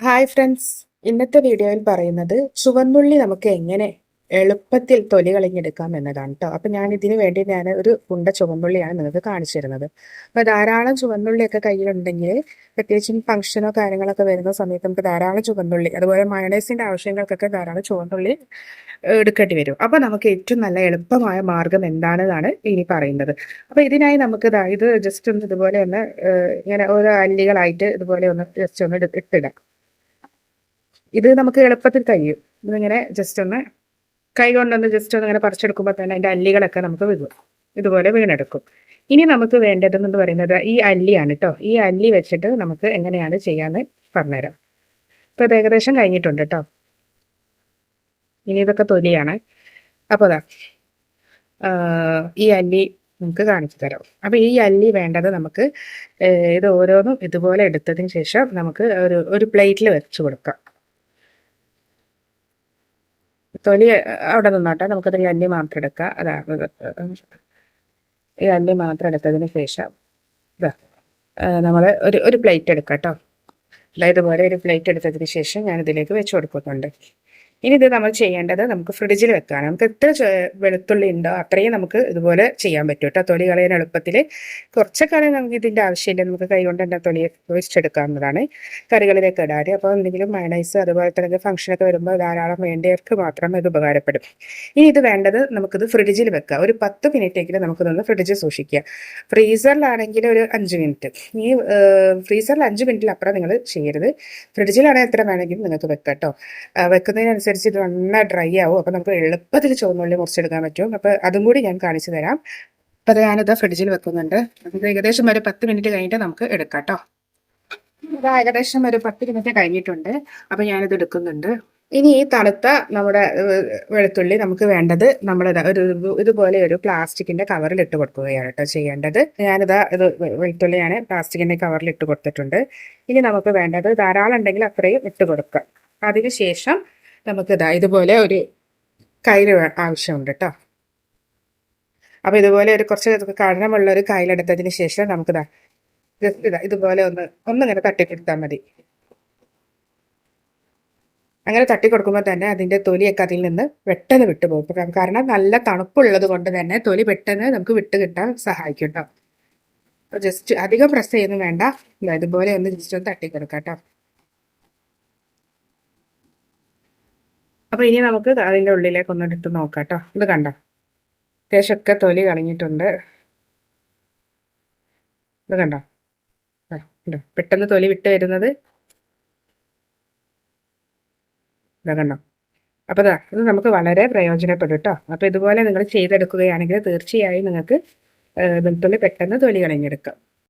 Hi friends ഇന്നത്തെ വീഡിയോയിൽ പറയുന്നത് ചുവന്നുള്ളി നമുക്ക് എങ്ങനെ എളുപ്പത്തിൽ തൊലി കളഞ്ഞെടുക്കാം എന്നതാണ് കേട്ടോ അപ്പം ഞാൻ ഇതിനു വേണ്ടി ഞാൻ ഒരു കുണ്ട ചുവന്നുള്ളിയാണ് നിങ്ങൾക്ക് കാണിച്ചു തരുന്നത്. അപ്പോൾ ധാരാളം ചുവന്നുള്ളിയൊക്കെ കയ്യിലുണ്ടെങ്കിൽ പ്രത്യേകിച്ചും ഫംഗ്ഷനോ കാര്യങ്ങളൊക്കെ വരുന്ന സമയത്ത് നമുക്ക് ധാരാളം ചുവന്നുള്ളി അതുപോലെ മയണൈസിന്റെ ആവശ്യങ്ങൾക്കൊക്കെ ധാരാളം ചുവന്നുള്ളി എടുക്കേണ്ടി വരും. അപ്പോൾ നമുക്ക് ഏറ്റവും നല്ല എളുപ്പമായ മാർഗം എന്താണെന്നാണ് ഇനി പറയുന്നത്. അപ്പോൾ ഇതിനായി നമുക്ക് ഇത് ജസ്റ്റ് ഒന്ന് ഇതുപോലെ ഒന്ന് ഇങ്ങനെ ഓരോ അല്ലികളായിട്ട് ഇതുപോലെ ഒന്ന് ജസ്റ്റ് ഒന്ന് ഇട്- ഇട്ടിടാം. ഇത് നമുക്ക് എളുപ്പത്തിൽ കഴിയും. ഇതിങ്ങനെ ജസ്റ്റ് ഒന്ന് കൈ കൊണ്ടൊന്ന് ജസ്റ്റ് ഒന്ന് ഇങ്ങനെ പറിച്ചെടുക്കുമ്പോൾ തന്നെ അതിന്റെ അല്ലികളൊക്കെ നമുക്ക് വീഴും ഇതുപോലെ വീണെടുക്കും. ഇനി നമുക്ക് വേണ്ടതെന്ന് പറയുന്നത് ഈ അല്ലിയാണ് കേട്ടോ ഈ അല്ലി വെച്ചിട്ട് നമുക്ക് എങ്ങനെയാണ് ചെയ്യാന്ന് പറഞ്ഞുതരാം. ഇപ്പൊ ഇത് ഏകദേശം കഴിഞ്ഞിട്ടുണ്ട് കേട്ടോ ഇനി ഇതൊക്കെ തൊലിയാണ്. അപ്പോൾ അതാ ഈ അല്ലി നമുക്ക് കാണിച്ചു തരാം. അപ്പൊ ഈ അല്ലി വേണ്ടത് നമുക്ക് ഇത് ഓരോന്നും ഇതുപോലെ എടുത്തതിന് ശേഷം നമുക്ക് ഒരു ഒരു പ്ലേറ്റിൽ വെച്ച് കൊടുക്കാം. തൊലി അവിടെ നിന്നോട്ടെ. നമുക്കത് ഈ അല്ലി മാത്രം എടുക്കാം. അതാണ് ഈ അല്ലി മാത്രം എടുത്തതിന് ശേഷം നമ്മൾ ഒരു ഒരു പ്ലേറ്റ് എടുക്കാം കേട്ടോ. ഇതുപോലെ ഒരു പ്ലേറ്റ് എടുത്തതിന് ശേഷം ഞാൻ ഇതിലേക്ക് വെച്ച് കൊടുക്കുന്നുണ്ട്. ഇനി ഇത് നമ്മൾ ചെയ്യേണ്ടത് നമുക്ക് ഫ്രിഡ്ജിൽ വെക്കാം നമുക്ക് എത്ര വെളുത്തുള്ളി ഉണ്ടോ അത്രയും നമുക്ക് ഇതുപോലെ ചെയ്യാൻ പറ്റും കേട്ടോ. തൊലി കളയാൻ എളുപ്പത്തിൽ. കുറച്ച് കാലം നമുക്ക് ഇതിന്റെ ആവശ്യമില്ല. നമുക്ക് കൈ കൊണ്ട് തന്നെ തൊലി വെച്ചെടുക്കാവുന്നതാണ്. കറികളിലേക്ക് ഇടാൻ അപ്പോൾ എന്തെങ്കിലും മയണൈസ് അതുപോലെ തന്നെ ഫംഗ്ഷനൊക്കെ വരുമ്പോൾ ധാരാളം വേണ്ടിയവർക്ക് മാത്രം ഇത് ഉപകാരപ്പെടും. ഇനി ഇത് വേണ്ടത് നമുക്കിത് ഫ്രിഡ്ജിൽ വെക്കുക. ഒരു പത്ത് മിനിറ്റെങ്കിലും നമുക്കിതൊന്ന് ഫ്രിഡ്ജിൽ സൂക്ഷിക്കുക. ഫ്രീസറിലാണെങ്കിൽ ഒരു അഞ്ച് മിനിറ്റ്. ഈ ഫ്രീസറിൽ അഞ്ച് മിനിറ്റിൽ അപ്പുറം നിങ്ങൾ ചെയ്യരുത്. ഫ്രിഡ്ജിലാണെങ്കിൽ എത്ര വേണമെങ്കിലും നിങ്ങൾക്ക് വെക്കാം കേട്ടോ. ആ, വെക്കുന്നതിനനുസരിച്ച് ഇത് നന്നായി ഡ്രൈ ആവും. അപ്പോൾ നമുക്ക് എളുപ്പത്തിൽ ചുവന്നുള്ളി മുറിച്ചെടുക്കാൻ പറ്റും. അപ്പോൾ അതും കൂടി ഞാൻ കാണിച്ചു തരാം. അപ്പോൾ അത് ഞാനിത് ഫ്രിഡ്ജിൽ വെക്കുന്നുണ്ട്. നമുക്ക് ഏകദേശം ഒരു പത്ത് മിനിറ്റ് കഴിഞ്ഞിട്ട് നമുക്ക് എടുക്കാം കേട്ടോ ഇത് ഏകദേശം ഒരു പത്ത് മിനിറ്റ് കഴിഞ്ഞിട്ടുണ്ട്. അപ്പോൾ ഞാനിത് എടുക്കുന്നുണ്ട്. ഇനി ഈ തണുത്ത നമ്മുടെ വെളുത്തുള്ളി നമുക്ക് വേണ്ടത് നമ്മൾ ഒരു ഇതുപോലെ ഒരു പ്ലാസ്റ്റിക്കിന്റെ കവറിൽ ഇട്ട് കൊടുക്കുകയാണ് കേട്ടോ ചെയ്യേണ്ടത്. ഞാനിതാ ഇത് വെളുത്തുള്ളി ഞാൻ പ്ലാസ്റ്റിക്കിന്റെ കവറിൽ ഇട്ട് കൊടുത്തിട്ടുണ്ട്. ഇനി നമുക്ക് വേണ്ടത് ധാരാളം ഉണ്ടെങ്കിൽ അത്രയും ഇട്ട് കൊടുക്കാം. അതിനുശേഷം നമുക്ക് ഇതാ ഇതുപോലെ ഒരു കയ്യിൽ ആവശ്യമുണ്ട് കേട്ടോ അപ്പം ഇതുപോലെ ഒരു കുറച്ച് കഴമുള്ള ഒരു കയ്യിലെടുത്തതിന് ശേഷം നമുക്കിതാ ജസ്റ്റ് ഇതാ ഇതുപോലെ ഒന്ന് ഒന്നിങ്ങനെ തട്ടിക്കൊടുത്താൽ മതി. അങ്ങനെ തട്ടി കൊടുക്കുമ്പോൾ തന്നെ അതിന്റെ തൊലിയൊക്കെ അതിൽ നിന്ന് പെട്ടെന്ന് വിട്ടുപോകും. കാരണം നല്ല തണുപ്പുള്ളത് കൊണ്ട് തന്നെ തൊലി പെട്ടെന്ന് നമുക്ക് വിട്ട് കിട്ടാൻ സഹായിക്കും കേട്ടോ ജസ്റ്റ് അധികം പ്രസ് ചെയ്യുന്നു വേണ്ട. ഇതുപോലെ ഒന്ന് ജസ്റ്റ് ഒന്ന് തട്ടി കൊടുക്കാം കേട്ടോ അപ്പൊ ഇനി നമുക്ക് അതിന്റെ ഉള്ളിലേക്ക് ഒന്ന് എടുത്ത് നോക്കാം കേട്ടോ ഇത് കണ്ടോ? അത്യാവശ്യമൊക്കെ തൊലി കളഞ്ഞിട്ടുണ്ട്. ഇത് കണ്ടോ? പെട്ടെന്ന് തൊലി വിട്ട് വരുന്നത്. ഇതാ കണ്ടോ? അപ്പോൾ ഇതാ ഇത് നമുക്ക് വളരെ പ്രയോജനപ്പെടും കേട്ടോ അപ്പോൾ ഇതുപോലെ നിങ്ങൾ ചെയ്തെടുക്കുകയാണെങ്കിൽ തീർച്ചയായും നിങ്ങൾക്ക് വെളുത്തുള്ളി പെട്ടെന്ന് തൊലി കളഞ്ഞെടുക്കാം.